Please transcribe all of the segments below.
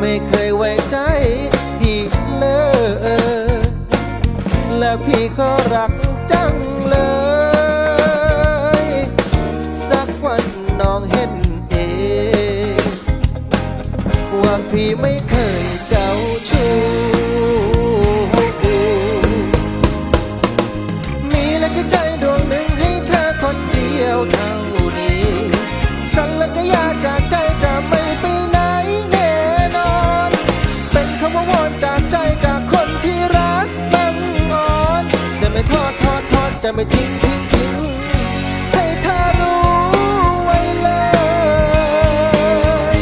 ไม่เคยไว้ใจพี่เลยและพี่ก็รักจังเลย สักวันน้องเห็นเองว่าพี่ไม่เคยเจ้าชู้ จะไม่ทิ้งทิ้งทิ้งให้เธอรู้ไว้เลย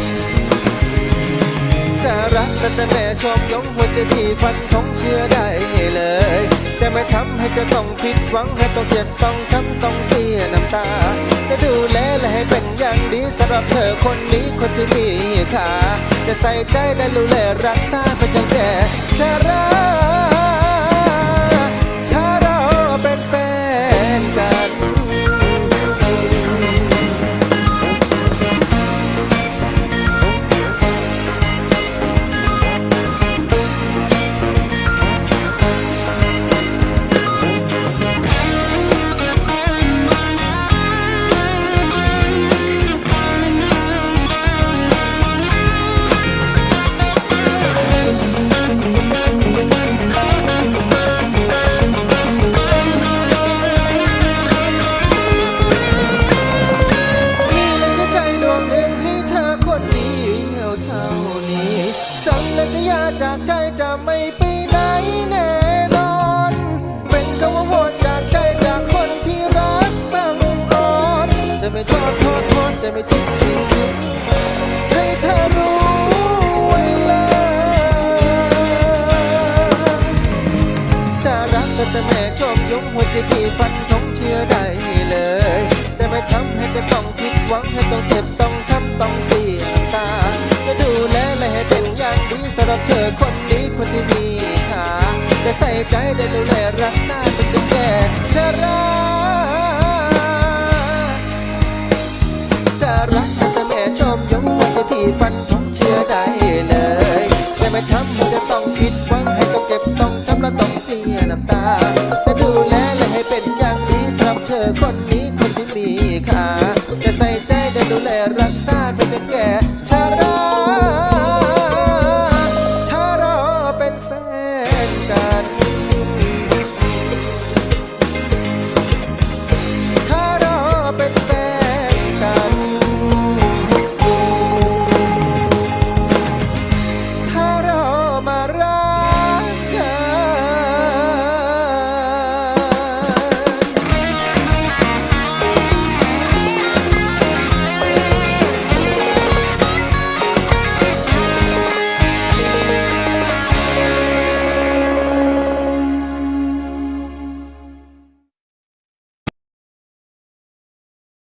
จะรักแต่แม่ชมยงหัวใจพี่ฟันของเชื่อได้เลย จะไม่ทำให้เธอต้องผิดหวังให้ต้องเจ็บต้องช้ำต้องเสียน้ำตาจะดูแลและให้เป็นอย่างดีสำหรับเธอคนนี้คนที่มีค่าจะใส่ใจได้ดูแลรักษาเป็นจนแก่ชรา สั่งและยาจากใจจะไม่ไปไหนแน่นอน เป็นคำว่าวอนจากใจจากคนที่รักบางอ่อน จะไม่ทอดทอดทอดจะไม่ทิ้งทิ้งทิ้งให้เธอรู้ไว้เลยจะรักแต่แม่ชอบยงหัวใจพี่ฟันทงเชื่อได้เลย จะไม่ทำให้เธอต้องผิดหวังให้ต้องเจ็บ สำหรับเธอคนนี้คนที่มีค่าจะใส่ใจได้ดูแลรักษาเป็นดึงแก่ชราจะรักแต่แม่ชมยงว่าจะพี่ฟันทองเชื่อได้เลย แต่ไม่ทำให้จะต้องผิดหวังให้ต้องเก็บต้องทำและต้องเสียน้ำตา จะดูแลและให้เป็นอย่างนี้สำหรับเธอคนนี้คนที่มีค่าจะใส่ใจได้ดูแลรักษาเป็นดึงแก่ชรา